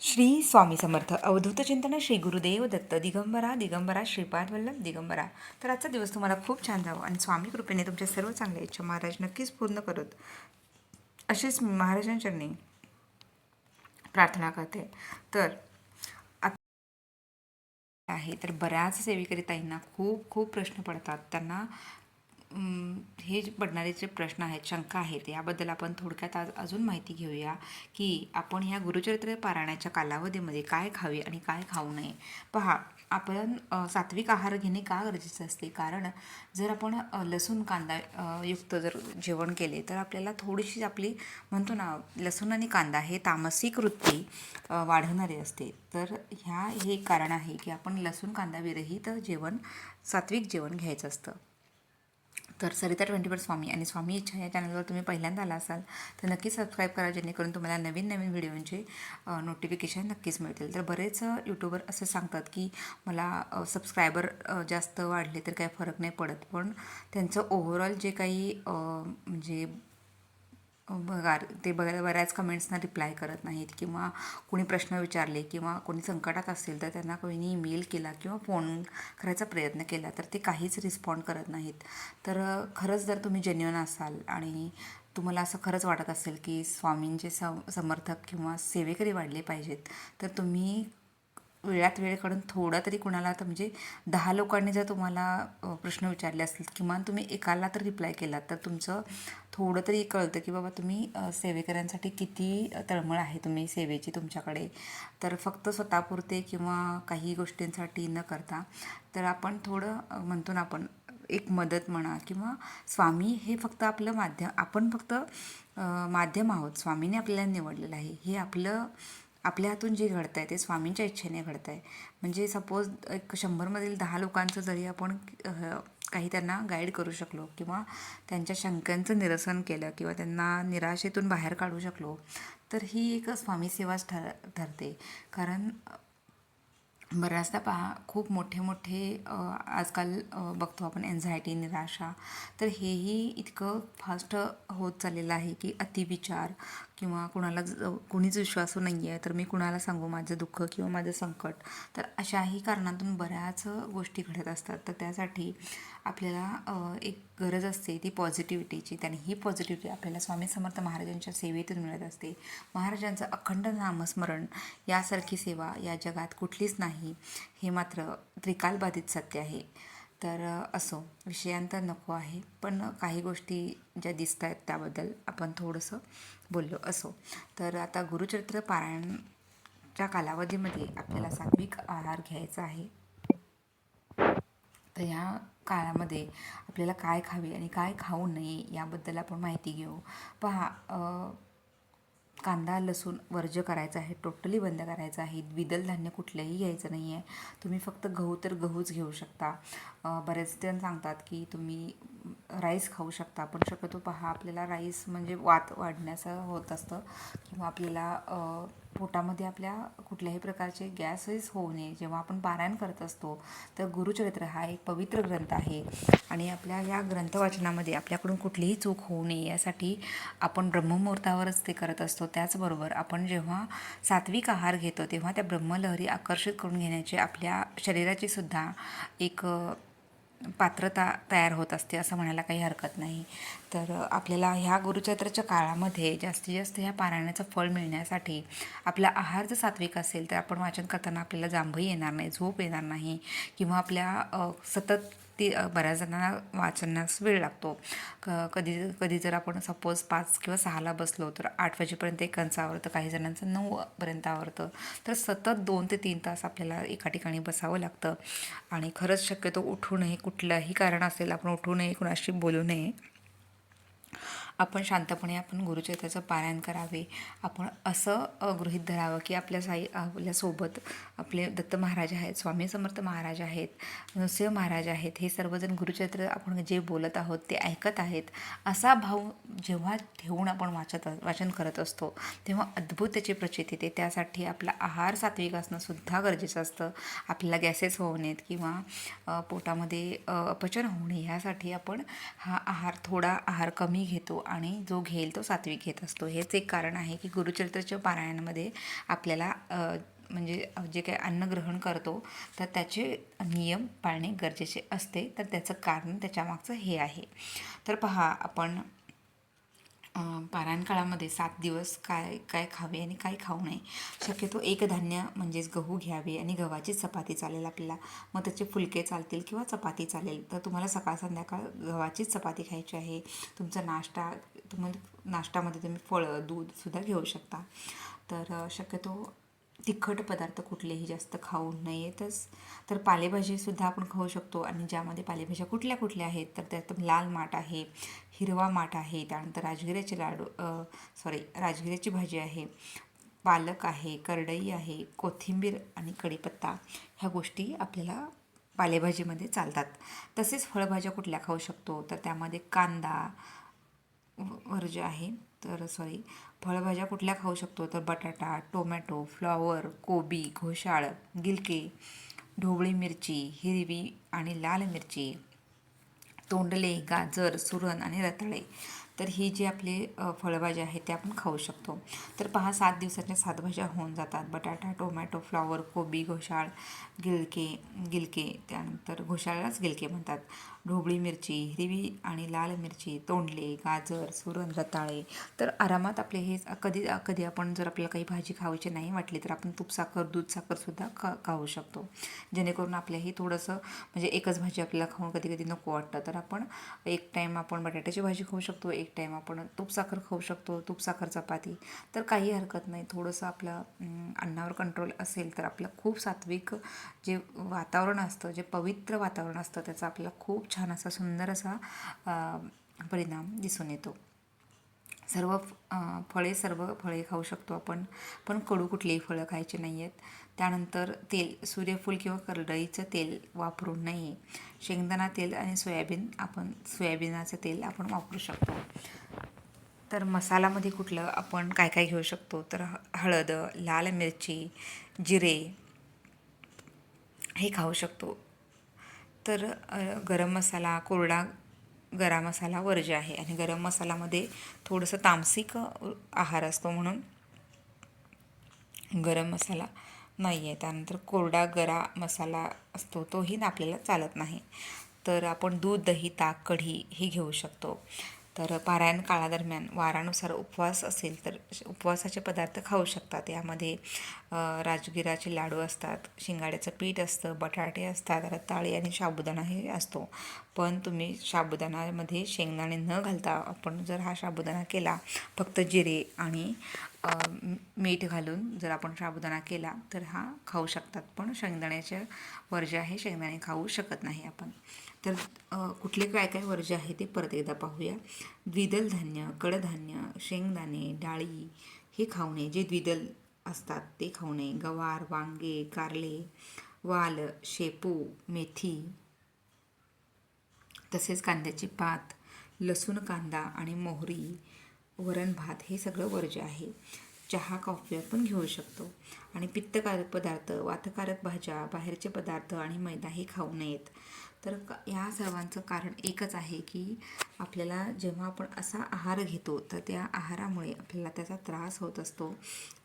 श्री स्वामी समर्थ. अवधूत चिंतन श्री गुरुदेव दत्त. दिगंबरा दिगंबरा श्रीपाद वल्लभ दिगंबरा. तर आजचा दिवस तुम्हाला खूप छान जावं आणि स्वामी कृपेने तुमच्या सर्व चांगल्या इच्छा महाराज नक्कीच पूर्ण करत. अशीच मी महाराजांचरणी प्रार्थना करते. तर आहे. तर बऱ्याच सेवेकरी ताईंना खूप खूप प्रश्न पडतात. त्यांना हे जे पडणारे जे प्रश्न आहेत शंका आहेत याबद्दल आपण थोडक्यात आज अजून माहिती घेऊया की आपण ह्या गुरुचरित्र पारायणाच्या कालावधीमध्ये काय खावे आणि काय खाऊ नये. पहा आपण सात्विक आहार घेणे का गरजेचं असते? कारण जर आपण लसूण कांदा युक्त जर जेवण केले तर आपल्याला थोडीशी आपली म्हणतो ना लसूण आणि कांदा हे तामसिक वृत्ती वाढवणारे असते. तर ह्या हे कारण आहे की आपण लसूण कांदा विरहित जेवण सात्विक जेवण घ्यायचं असतं. तर सरिता ट्वेंटी फोर स्वामी आणि स्वामी इच्छा या चॅनलवर तुम्ही पहिल्यांदा आला असाल तर नक्की सबस्क्राईब करा जेणेकरून तुम्हाला नवीन नवीन व्हिडिओंचे नोटिफिकेशन नक्कीच मिळतील. तर बरेच यूट्यूबर असे सांगतात की मला सबस्क्रायबर जास्त वाढले तर काही फरक नाही पडत. पण त्यांचं ओव्हरऑल जे काही म्हणजे बघा ते बघा बऱ्याच कमेंट्सना रिप्लाय करत नाहीत किंवा कोणी प्रश्न विचारले किंवा कोणी संकटात असेल तर त्यांना कोणी ईमेल केला किंवा फोन करायचा प्रयत्न केला तर ते काहीच रिस्पॉन्ड करत नाहीत. तर खरंच जर तुम्ही जेन्युअन असाल आणि तुम्हाला असं खरंच वाटत असेल की स्वामींचे सम समर्थक किंवा सेवेकरी वाढले पाहिजेत तर तुम्ही वेळात वेळ काढून थोडा तरी कुणाला तर म्हणजे दहा लोकांनी जर तुम्हाला प्रश्न विचारले असतील किमान तुम्ही एकाला तर रिप्लाय केलात तर तुमचं थोडं तरी कळतं की बाबा तुम्ही सेवेकऱ्यांसाठी किती तळमळ आहे तुम्ही सेवेची तुमच्याकडे. तर फक्त स्वतःपुरते किंवा काही गोष्टींसाठी न करता तर आपण थोडं म्हणतो ना आपण एक मदत म्हणा किंवा स्वामी हे फक्त आपलं माध्यम आपण फक्त माध्यम आहोत स्वामीने आपल्याला निवडलेलं आहे. हे आपलं आपल्या हातून जे घडतं आहे ते स्वामींच्या इच्छेने घडतं आहे म्हणजे सपोज एक शंभरमधील दहा लोकांचं जरी आपण काही त्यांना गाईड करू शकलो किंवा त्यांच्या शंकांचं निरसन केलं किंवा त्यांना निराशेतून बाहेर काढू शकलो तर ही एक स्वामी सेवाच ठर ठरते. कारण बऱ्याचदा पहा खूप मोठे मोठे आजकाल बघतो आपण एन्झायटी निराशा. तर हेही इतकं फास्ट होत चाललेलं आहे की अतिविचार किंवा कुणाला कुणीच विश्वासू नाही आहे तर मी कुणाला सांगू माझं दुःख किंवा माझं संकट? तर अशाही कारणातून बऱ्याच गोष्टी घडत असतात. तर त्यासाठी आपल्याला एक गरज असते ती पॉझिटिव्हिटीची त्याने ही पॉझिटिव्हिटी आपल्याला स्वामी समर्थ महाराजांच्या सेवेतून मिळत असते. महाराजांचं अखंड नामस्मरण यासारखी सेवा या जगात कुठलीच नाही. हे मात्र त्रिकालबाधित सत्य आहे. तर असो विषयांतर नको आहे. पण काही गोष्टी ज्या दिसत आहेत त्याबद्दल आपण थोडंसं बोललो असो. तर आता गुरुचरित्र पारायणच्या कालावधीमध्ये आपल्याला सात्विक आहार घ्यायचा आहे. तर ह्या काळामध्ये आपल्याला काय खावे आणि काय खाऊ नये याबद्दल आपण माहिती घेऊ. पहा कांदा लसूण वर्ज्य करायचं आहे टोटली बंद करायचं आहे. द्विदल धान्य कुठलंही घ्यायचं नाही आहे तुम्ही फक्त गहू तर गहूच घेऊ शकता. बरेच जण सांगतात की तुम्ही राईस खाऊ शकता पण शक्यतो पहा आपल्याला राईस म्हणजे वात वाढण्याचं होत असतं किंवा आपल्याला पोटामध्ये आपल्या कुठल्याही प्रकारचे गॅसेस होऊ नये. जेव्हा आपण पारायण करत असतो तर गुरुचरित्र हा एक पवित्र ग्रंथ आहे आणि आपल्या या ग्रंथ वाचनामध्ये आपल्याकडून कुठलीही चूक होऊ नये यासाठी आपण ब्रह्ममुहूर्तावरच ते करत असतो. त्याचबरोबर आपण जेव्हा सात्विक आहार घेतो तेव्हा त्या ब्रह्मलहरी आकर्षित करून घेण्याचे आपल्या शरीराची सुद्धा एक पात्रता तयार होत असते असं म्हणायला काही हरकत नाही. तर आपल्याला ह्या गुरुचैत्राच्या काळामध्ये जास्तीत जास्त ह्या पारायणाचं फळ मिळण्यासाठी आपला आहार जर सात्विक असेल तर आपण वाचन करताना आपल्याला जांभई येणार नाही झोप येणार नाही किंवा आपल्या सतत ती बऱ्याच जणांना वाचनास वेळ लागतो. क कधी कधी जर आपण सपोज पाच किंवा सहाला बसलो तर आठ वाजेपर्यंत एकांचं आवडतं काही जणांचं नऊपर्यंत आवडतं तर सतत दोन ते तीन तास आपल्याला एका ठिकाणी बसावं लागतं. आणि खरंच शक्यतो उठू नये कुठलंही कारण असेल आपण उठू नये कुणाशी बोलू नये. आपण शांतपणे आपण गुरुचरित्राचं पारायण करावे. आपण असं गृहित गृहीत धरावं की आपल्या साई आपल्यासोबत आपले दत्त महाराज आहेत स्वामी समर्थ महाराज आहेत नृसिंह महाराज आहेत हे सर्वजण गुरुचरित्र आपण जे बोलत आहोत ते ऐकत आहेत असा भाव जेव्हा ठेवून आपण वाचत वाचन करत असतो तेव्हा अद्भुत त्याची प्रचिती येते. त्यासाठी आपला आहार सात्विक असणंसुद्धा गरजेचं असतं. आपल्याला गॅसेस होऊ नयेत किंवा पोटामध्ये अपचन होऊ नये ह्यासाठी आपण हा आहार थोडा आहार कमी घेतो. आणि जो घेईल तो सात्विक घेत असतो. हेच एक कारण आहे की गुरुचरित्राच्या पारायणामध्ये आपल्याला म्हणजे जे काही अन्न ग्रहण करतो तर त्याचे नियम पाळणे गरजेचे असते. तर त्याचं कारण त्याच्यामागचं हे आहे. तर पहा आपण पारायण काळामध्ये सात दिवस काय काय खावे आणि काय खाऊ नये. शक्यतो एक धान्य म्हणजेच गहू घ्यावे आणि गव्हाची चपाती चालेल आपल्याला. मग त्याचे फुलके चालतील किंवा चपाती चालेल. तर तुम्हाला सकाळ संध्याकाळ गव्हाचीच चपाती खायची आहे. तुमचा नाश्ता तुम्हाला नाश्त्यामध्ये तुम्ही फळं दूधसुद्धा घेऊ शकता. तर शक्यतो तिखट पदार्थ कुठलेही जास्त खाऊ नयेतच तर पालेभाजीसुद्धा आपण खाऊ शकतो आणि ज्यामध्ये पालेभाज्या कुठल्या कुठल्या आहेत तर त्यात लाल माठ आहे हिरवा माठ आहे त्यानंतर राजगिऱ्याचे लाडू सॉरी राजगिऱ्याची भाजी आहे पालक आहे करडई आहे कोथिंबीर आणि कढीपत्ता ह्या गोष्टी आपल्याला पालेभाजीमध्ये चालतात. तसेच फळभाज्या कुठल्या खाऊ शकतो तर त्यामध्ये कांदा वर्ज आहे तर सॉरी फळभाज्या कुठल्या खाऊ शकतो? तर बटाटा टोमॅटो फ्लॉवर कोबी घोशाळ गिलके ढोबळी मिरची हिरवी आणि लाल मिरची तोंडले गाजर सुरण आणि रताळे. तर ही जी आपले फळभाज्या आहेत त्या आपण खाऊ शकतो. तर पहा सात दिवसाच्या सात भाज्या होऊन जातात. बटाटा टोमॅटो फ्लॉवर कोबी घोशाळ गिलके गिलके त्यानंतर घोशाळालाच गिलके म्हणतात. ढोबळी मिरची हिरवी आणि लाल मिरची तोंडले गाजर सुरण रताळे तर आरामात आपले हे कधी कधी आपण जर आपल्याला काही भाजी खावायची नाही वाटली तर आपण तूप साखर दूध साखरसुद्धा खा खाऊ शकतो. जेणेकरून आपल्याही थोडंसं म्हणजे एकच भाजी आपल्याला खाऊन कधी कधी नको वाटतं. तर आपण एक टाईम आपण बटाट्याची भाजी खाऊ शकतो एक टाईम आपण तूप साखर खाऊ शकतो तूप साखर चपाती. तर काही हरकत नाही. थोडंसं आपलं अन्नावर कंट्रोल असेल तर आपलं खूप सात्विक जे वातावरण असतं जे पवित्र वातावरण असतं त्याचा आपल्याला खूप छान असा सुंदर असा परिणाम दिसून येतो. सर्व फळे सर्व फळे खाऊ शकतो आपण. पण कडू कुठलीही फळं खायची नाही आहेत त्यानंतर तेल सूर्यफूल किंवा करडईचं तेल वापरू नये. शेंगदाणा तेल आणि सोयाबीन आपण सोयाबीनाचं तेल आपण वापरू शकतो. तर मसालामध्ये कुठलं आपण काय काय घेऊ शकतो? तर ह- हळद लाल मिरची जिरे हे खाऊ शकतो. तर गरम मसाला कोरडा गरम मसाला वर्ज्य आहे. आणि गरम मसालामध्ये थोडंसं तामसिक आहार असतो म्हणून गरम मसाला नाही आहे त्यानंतर कोरडा गरा मसाला असतो तोही ना आपल्याला चालत नाही. तर आपण दूध दही ताक कढी ही घेऊ शकतो. तर पारायण काळादरम्यान वारानुसार उपवास असेल तर उपवासाचे पदार्थ खाऊ शकतात. यामध्ये राजगिराचे लाडू असतात शिंगाड्याचं पीठ असतं बटाटे असतात रताळी आणि साबुदाणा हे असतो. पण तुम्ही साबुदाणामध्ये शेंगदाणे न घालता आपण जर हा साबुदाणा केला फक्त जिरे आणि मीठ घालून जर आपण साबुदाणा केला तर हा खाऊ शकतात. पण शेंगदाण्याच्या वर्ज्य आहे शेंगदाणे खाऊ शकत नाही आपण. तर कुठले काय काय वर्ज्य आहे ते परत एकदा पाहूया. द्विदल धान्य कडधान्य शेंगदाणे डाळी हे खाऊ नये. जे द्विदल असतात. ते खाऊ गवार वांगे कारले वाल शेपू मेथी. तसेच कांद्याची पात लसूण कांदा आणि मोहरी वरण भात हे सगळं वर्ज्य आहे. चहा कॉफी आपण घेऊ शकतो. आणि पित्तकारक पदार्थ वातकारक भाज्या बाहेरचे पदार्थ आणि मैदा हे खाऊ नयेत. तर क- या सर्वांचं कारण एकच आहे की आपल्याला जेव्हा आपण असा आहार घेतो तर त्या आहारामुळे आपल्याला त्याचा त्रास होत असतो.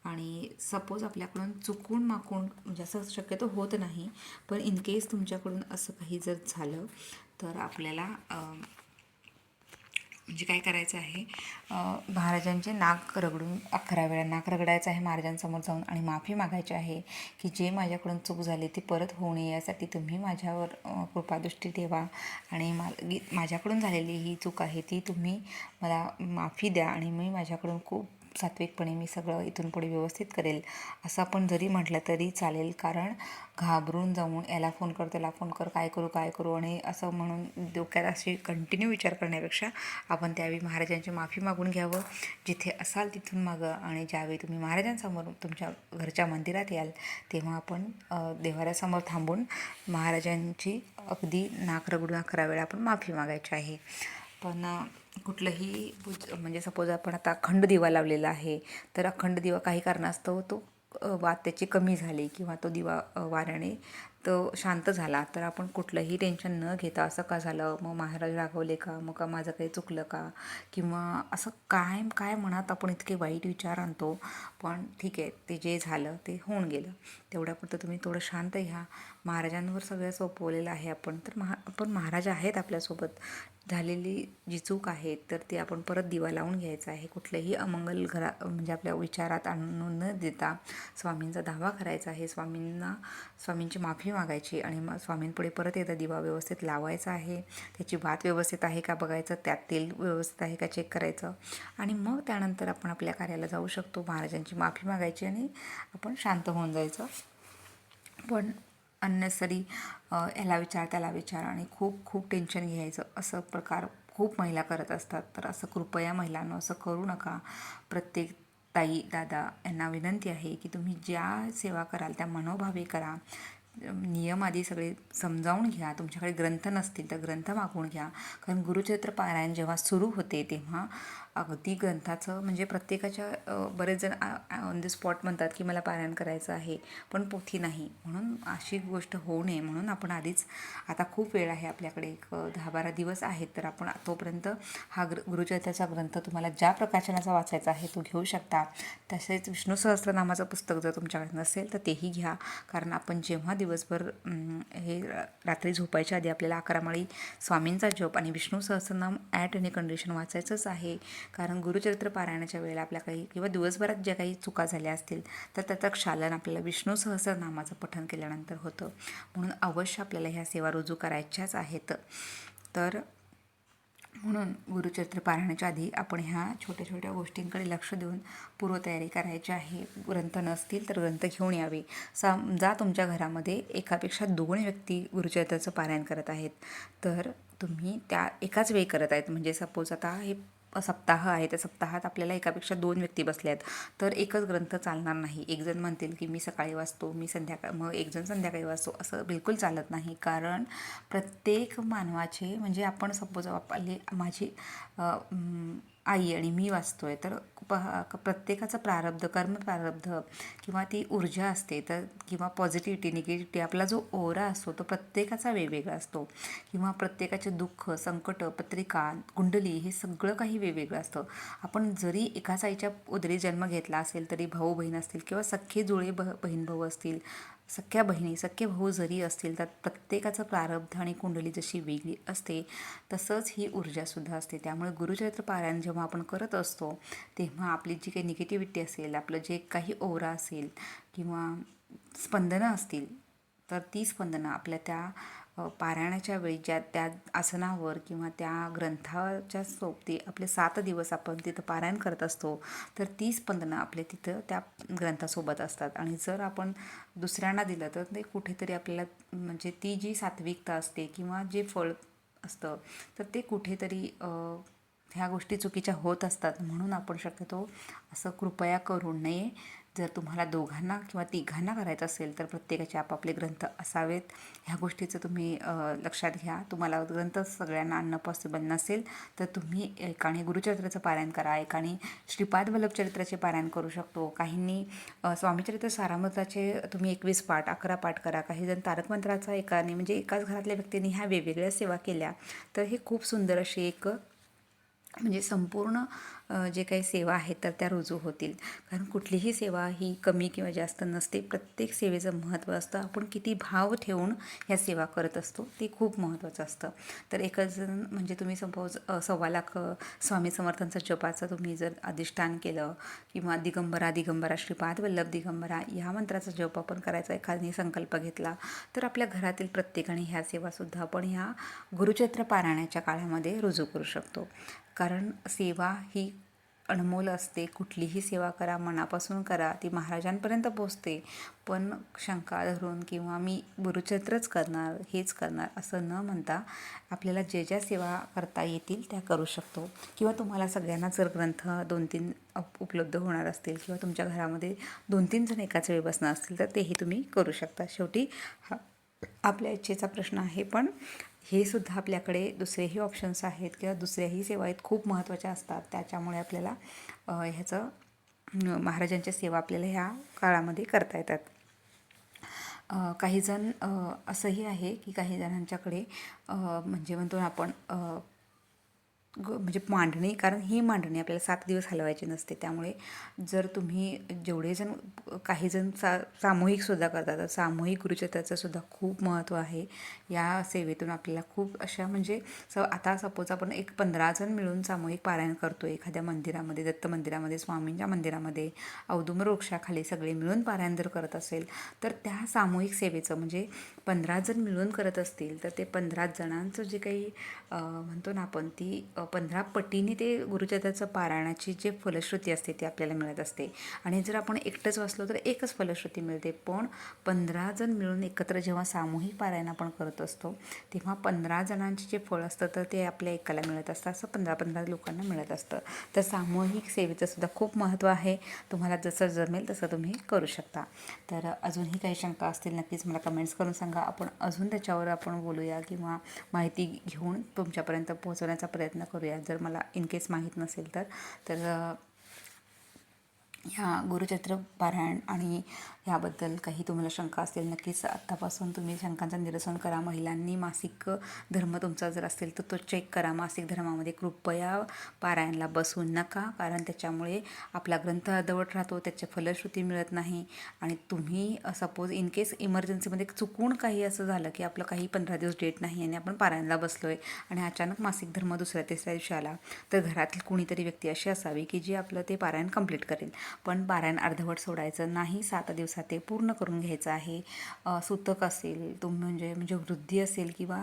आणि सपोज आपल्याकडून चुकून माकून म्हणजे असं शक्यतो होत नाही पण इन केस तुमच्याकडून असं काही जर झालं तर आपल्याला म्हणजे काय करायचं आहे महाराजांचे नाक रगडून अकरा वेळा नाक रगडायचं आहे महाराजांसमोर जाऊन आणि माफी मागायची आहे की जे माझ्याकडून चूक झाली ती परत होऊ नये यासाठी तुम्ही माझ्यावर कृपादृष्टी ठेवा आणि मा माझ्याकडून झालेली ही चूक आहे ती तुम्ही मला माफी द्या आणि मी माझ्याकडून खूप सात्विकपणे मी सगळं इथून पुढे व्यवस्थित करेल असं आपण जरी म्हटलं तरी चालेल. कारण घाबरून जाऊन याला फोन कर त्याला फोन कर काय करू काय करू आणि असं म्हणून डोक्यात असे कंटिन्यू विचार करण्यापेक्षा आपण त्यावेळी महाराजांची माफी मागून घ्यावं. जिथे असाल तिथून मागं आणि ज्यावेळी तुम्ही महाराजांसमोर तुमच्या घरच्या मंदिरात याल तेव्हा आपण देवाऱ्यासमोर थांबून महाराजांची अगदी नाक रगडू अकरा वेळा आपण माफी मागायची आहे. पण कुठलंही पूज म्हणजे सपोज आपण आता अखंड दिवा लावलेला आहे तर अखंड दिवा काही कारणास्तव तो अ, वात त्याची कमी झाली किंवा तो दिवा वाऱ्याने तो शांत झाला. तर आपण कुठलंही टेन्शन न घेता असं का झालं? मग महाराज रागवले का? मग का माझं काही चुकलं का? किंवा असं काय काय मनात आपण इतके वाईट विचार आणतो पण ठीक आहे ते जे झालं ते होऊन गेलं. तेवढ्यापुरतं तुम्ही थोडं शांत घ्या महाराजांवर सगळं सोपवलेलं आहे आपण. तर महा पण महाराज आहेत आपल्यासोबत. झालेली जी चूक आहे तर ती आपण परत दिवा लावून घ्यायचा आहे. कुठलंही अमंगल घरा म्हणजे आपल्या विचारात आणून न देता स्वामींचा दावा करायचा आहे. स्वामींना स्वामींची माफी मागायची आणि मग स्वामींपुढे परत एकदा दिवा व्यवस्थित लावायचा आहे. त्याची भात व्यवस्थित आहे का बघायचं? त्यात तेल व्यवस्थित आहे का चेक करायचं? आणि मग त्यानंतर आपण आपल्या कार्याला जाऊ शकतो. महाराजांची माफी मागायची आणि आपण शांत होऊन जायचं. पण अननेसरी याला विचार त्याला विचार आणि खूप खूप टेन्शन घ्यायचं. असं प्रकार खूप महिला करत असतात. तर असं कृपया महिलांना असं करू नका. प्रत्येक ताई दादा यांना विनंती आहे की तुम्ही ज्या सेवा कराल त्या मनोभावे करा. नियम आधी सगळे समजावून घ्या. तुमच्याकडे ग्रंथ नसतील तर ग्रंथ मागवून घ्या. कारण गुरुचरित्र पारायण जेव्हा सुरू होते तेव्हा अगदी ग्रंथाचं म्हणजे प्रत्येकाच्या बरेच जण ऑन द स्पॉट म्हणतात की मला पारायण करायचं आहे पण पोथी नाही. म्हणून अशी गोष्ट होऊ नये. म्हणून आपण आधीच आता खूप वेळ आहे आपल्याकडे. एक दहा बारा दिवस आहेत. तर आपण तोपर्यंत हा ग्र गुरुचरित्राचा ग्रंथ तुम्हाला ज्या प्रकाशनाचा वाचायचा आहे तो घेऊ शकता. तसेच विष्णू सहस्त्रनामाचं पुस्तक जर तुमच्याकडे नसेल तर तेही घ्या. कारण आपण जेव्हा दिवसभर हे रात्री झोपायच्या आधी आपल्याला अकरामाळी स्वामींचा जप आणि Vishnu Sahasranam at any condition वाचायचंच आहे. कारण गुरुचरित्र पारायणाच्या वेळेला आपल्या काही किंवा दिवसभरात ज्या काही चुका झाल्या असतील तर त्याचं क्षालन आपल्याला विष्णू सहस्रनामाचं पठण केल्यानंतर होतं. म्हणून अवश्य आपल्याला ह्या सेवा रुजू करायच्याच आहेत. तर म्हणून गुरुचरित्र पारायणाच्या आधी आपण ह्या छोट्या छोट्या गोष्टींकडे लक्ष देऊन पूर्वतयारी करायची आहे. ग्रंथ नसतील तर ग्रंथ घेऊन यावे. समजा तुमच्या घरामध्ये एकापेक्षा दोन व्यक्ती गुरुचरित्राचं पारायण करत आहेत. तर तुम्ही त्या एकाच वेळी करत आहेत. म्हणजे सपोज आता हे सप्ताह आहे त्या सप्ताहात आपल्याला एकापेक्षा दोन व्यक्ती बसल्या आहेत. तर एकच ग्रंथ चालणार नाही. एक जण म्हणतील की मी सकाळी वाचतो मी संध्याकाळ मग एक जण संध्याकाळी वाचतो असं बिलकुल चालत नाही. कारण प्रत्येक मानवाचे म्हणजे आपण सपोज आपले माझी आई आणि मी वाचतोय तर प्रत्येकाचं प्रारब्ध कर्म प्रारब्ध किंवा ती ऊर्जा असते तर किंवा पॉझिटिव्हिटी निगेटिव्हिटी आपला जो ओरा असतो तो प्रत्येकाचा वेगवेगळा असतो. किंवा प्रत्येकाचे दुःख संकट पत्रिका कुंडली हे सगळं काही वेगवेगळं असतं. आपण जरी एकाच आईच्या उदरी जन्म घेतला असेल तरी भाऊ बहीण असतील किंवा सख्खे जुळे ब बहीण भाऊ असतील सख्या बहिणी सख्खे भाऊ जरी असतील तर प्रत्येकाचं प्रारब्ध आणि कुंडली जशी वेगळी असते तसंच ही ऊर्जासुद्धा असते. त्यामुळे गुरुचरित्र पारायण जेव्हा आपण करत असतो तेव्हा आपली जी काही निगेटिव्हिटी असेल आपलं जे काही ओरा असेल किंवा स्पंदनं असतील तर ती स्पंदनं आपल्या त्या पारायणाच्या वेळी ज्या त्या आसनावर किंवा त्या ग्रंथाच्या सोबती आपले सात दिवस आपण तिथं पारायण करत असतो तर तीच स्पंदनं आपल्या तिथं त्या ग्रंथासोबत असतात. आणि जर आपण दुसऱ्यांना दिलं तर ते कुठेतरी आपल्याला म्हणजे ती जी सात्विकता असते किंवा जे फळ असतं तर ते कुठेतरी ह्या गोष्टी चुकीच्या होत असतात. म्हणून आपण शक्यतो असं कृपया करू नये. जर तुम्हाला दोघांना किंवा तिघांना करायचं असेल तर प्रत्येकाचे आपापले ग्रंथ असावेत. ह्या गोष्टीचं तुम्ही लक्षात घ्या. तुम्हाला ग्रंथ सगळ्यांना आणणं पॉसिबल नसेल तर तुम्ही एकाने गुरुचरित्राचं पारायण करा एकाने श्रीपाद वल्लभ चरित्राचे पारायण करू शकतो. काहींनी स्वामीचरित्र सारामृताचे तुम्ही एकवीस पाठ अकरा पाठ करा. काही जण तारकमंत्राचा एकाने म्हणजे एकाच घरातल्या व्यक्तींनी ह्या वेगवेगळ्या सेवा केल्या. तर हे खूप सुंदर अशी एक म्हणजे संपूर्ण जे काही सेवा आहेत तर त्या रुजू होतील. कारण कुठलीही सेवा ही कमी किंवा जास्त नसते. प्रत्येक सेवेचं महत्त्व असतं. आपण किती भाव ठेवून ह्या सेवा करत असतो ते खूप महत्त्वाचं असतं. तर एकच जण म्हणजे तुम्ही सपोज सव्वा लाख स्वामी समर्थांचं जपाचं तुम्ही जर अधिष्ठान केलं किंवा दिगंबरा दिगंबरा श्रीपाद वल्लभ दिगंबरा ह्या मंत्राचा जप आपण करायचा एखादी संकल्प घेतला तर आपल्या घरातील प्रत्येकाने ह्या सेवासुद्धा आपण ह्या गुरुचैत्र पारायणाच्या काळामध्ये रुजू करू शकतो. कारण सेवा ही अनमोल असते. कुठलीही सेवा करा मनापासून करा ती महाराजांपर्यंत पोचते पण शंका धरून किंवा मी गुरुचत्रच करणार हेच करणार असं न म्हणता आपल्याला जे ज्या सेवा करता येतील त्या करू शकतो. किंवा तुम्हाला सगळ्यांना जर ग्रंथ दोन तीन उपलब्ध होणार असतील किंवा तुमच्या घरामध्ये दोन तीन जण एकाच वेळी बसणार असतील तर तेही तुम्ही करू शकता. शेवटी हा आपल्या इच्छेचा प्रश्न आहे पण हे सुद्धा आपल्याकडे दुसरेही ऑप्शन्स आहेत किंवा दुसऱ्याही सेवा आहेत खूप महत्त्वाच्या असतात. त्याच्यामुळे आपल्याला ह्याचं महाराजांच्या सेवा आपल्याला ह्या काळामध्ये करता येतात. काहीजण असंही आहे की काही जणांच्याकडे म्हणजे म्हणतो आपण ग म्हणजे मांडणी कारण ही मांडणी आपल्याला सात दिवस हलवायची नसते. त्यामुळे जर तुम्ही जेवढेजण काहीजण काही जण सा सामूहिकसुद्धा करतात तर सामूहिक गुरुचरित्राचं सुद्धा खूप महत्त्व आहे. या सेवेतून आपल्याला खूप अशा म्हणजे स आता सपोज आपण एक पंधरा जण मिळून सामूहिक पारायण करतो एखाद्या मंदिरामध्ये दत्त मंदिरामध्ये स्वामींच्या मंदिरामध्ये औदुंबर वृक्षाखाली सगळे मिळून पारायण जर करत असेल तर त्या सामूहिक सेवेचं म्हणजे पंधरा जण मिळून करत असतील तर ते पंधरा जणांचं जे काही म्हणतो ना आपण ती पंधरा पटीने ते गुरुचरित्राचं पारायणाची जे फलश्रुती असते ती आपल्याला मिळत असते. आणि जर आपण एकटंच वाचलो तर एकच फलश्रुती मिळते. पण पंधरा जण मिळून एकत्र जेव्हा सामूहिक पारायण आपण करत असतो तेव्हा पंधरा जणांचे जे फळ असतं तर ते आपल्या एकाला मिळत असतं. असं पंधरा पंधरा लोकांना मिळत असतं. तर सामूहिक सेवेचं सुद्धा खूप महत्त्व आहे. तुम्हाला जसं जमेल तसं तुम्ही करू शकता. तर अजूनही काही शंका असतील नक्कीच मला कमेंट्स करून सांगा. आपण अजून त्याच्यावर आपण बोलूया किंवा माहिती घेऊन तुमच्यापर्यंत पोहोचवण्याचा प्रयत्न करू करूया. जर मला इन केस माहीत नसेल तर. तर ह्या गुरुचरित्र पारायण आणि ह्याबद्दल काही तुम्हाला शंका असतील नक्कीच आत्तापासून तुम्ही शंकांचं निरसन करा. महिलांनी मासिक धर्म तुमचा जर असेल तर तो चेक करा. मासिक धर्मामध्ये कृपया पारायणला बसू नका कारण त्याच्यामुळे आपला ग्रंथ अर्धवट राहतो त्याच्या फलश्रुती मिळत नाही. आणि तुम्ही सपोज इन केस इमर्जन्सीमध्ये चुकून काही असं झालं की आपलं काही पंधरा दिवस डेट नाही आणि आपण पारायणला बसलो आहे आणि अचानक मासिक धर्म दुसऱ्या तिसऱ्या दिवशी आला तर घरातील कुणीतरी व्यक्ती अशी असावी की जी आपलं ते पारायण कंप्लीट करेल. पण पारायण अर्धवट सोडायचं नाही. सात दिवस असा ते पूर्ण करून घ्यायचं आहे. सुतक असेल तुम म्हणजे म्हणजे वृद्धी असेल किंवा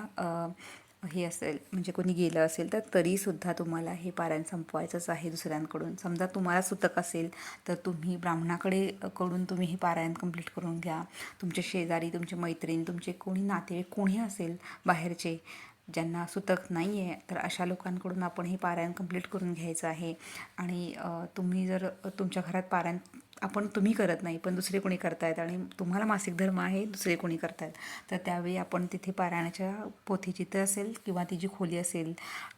हे असेल म्हणजे कोणी गेलं असेल तर तरीसुद्धा तुम्हाला हे पारायण संपवायचंच आहे दुसऱ्यांकडून. समजा तुम्हाला सुतक असेल तर तुम्ही ब्राह्मणाकडे कडून तुम्ही हे पारायण कंप्लीट करून घ्या. तुमचे शेजारी तुमचे मैत्रीण तुमचे कोणी नातेवाईक कोणी असेल बाहेरचे ज्यांना सुतक नाही आहे तर अशा लोकांकडून आपण हे पारायण कंप्लीट करून घ्यायचं आहे. आणि तुम्ही जर तुमच्या घरात पारायण आपण तुम्ही करत नाही पण दुसरे कोणी करतायत आणि तुम्हाला मासिक धर्म आहे दुसरे कोणी करतायत. तर त्यावेळी आपण तिथे पारायणाच्या पोथी जिथं असेल किंवा ती जी खोली असेल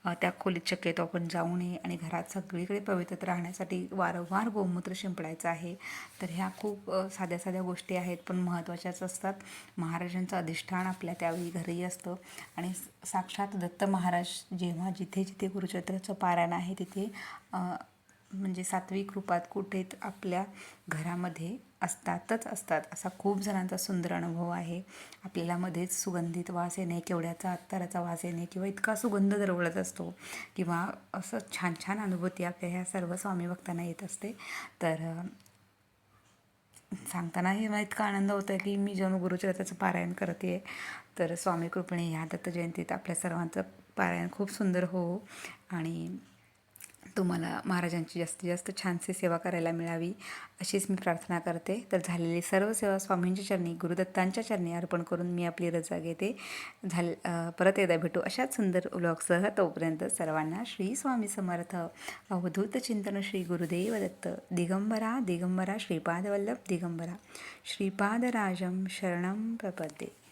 त्या खोलीत शक्यतो आपण जाऊ नये आणि घरात सगळीकडे पवित्र राहण्यासाठी वारंवार गोमूत्र शिंपडायचं आहे. तर ह्या खूप साध्या साध्या गोष्टी आहेत पण महत्त्वाच्याच असतात. महाराजांचं अधिष्ठान आपल्या त्यावेळी घरी असतं. आणि साक्षात दत्त महाराज जेव्हा जिथे जिथे गुरुचरित्राचं पारायण आहे तिथे म्हणजे सात्विक रूपात कुठेत आपल्या घरामध्ये असतातच असतात. असा खूप जणांचा सुंदर अनुभव आहे. आपल्याला मध्येच सुगंधित वास येणे केवड्याचा अत्तराचा वास येणे किंवा इतका सुगंध दरवळत असतो किंवा असं छान छान अनुभूती आपल्या ह्या सर्व स्वामी भक्तांना येत असते. तर सांगताना सांगतानाही मला इतका आनंद होतो आहे की मी जेव्हा गुरुचरित्राचं पारायण करते तर स्वामी कृपणे ह्या दत्त जयंतीत आपल्या सर्वांचं पारायण खूप सुंदर हो आणि तुम्हाला महाराजांची जास्तीत जास्त छानशी सेवा करायला मिळावी अशीच मी प्रार्थना करते. तर झालेली सर्व सेवा स्वामींच्या चरणी गुरुदत्तांच्या चरणी अर्पण करून मी आपली रजा घेते. झाल परत एकदा भेटू अशाच सुंदर व्लॉगसह. तोपर्यंत सर्वांना श्री स्वामी समर्थ. अवधूत चिंतन श्री गुरुदेव दत्त दिगंबरा दिगंबरा श्रीपादवल्लभ दिगंबरा. श्रीपादराजं शरणं प्रपद्ये.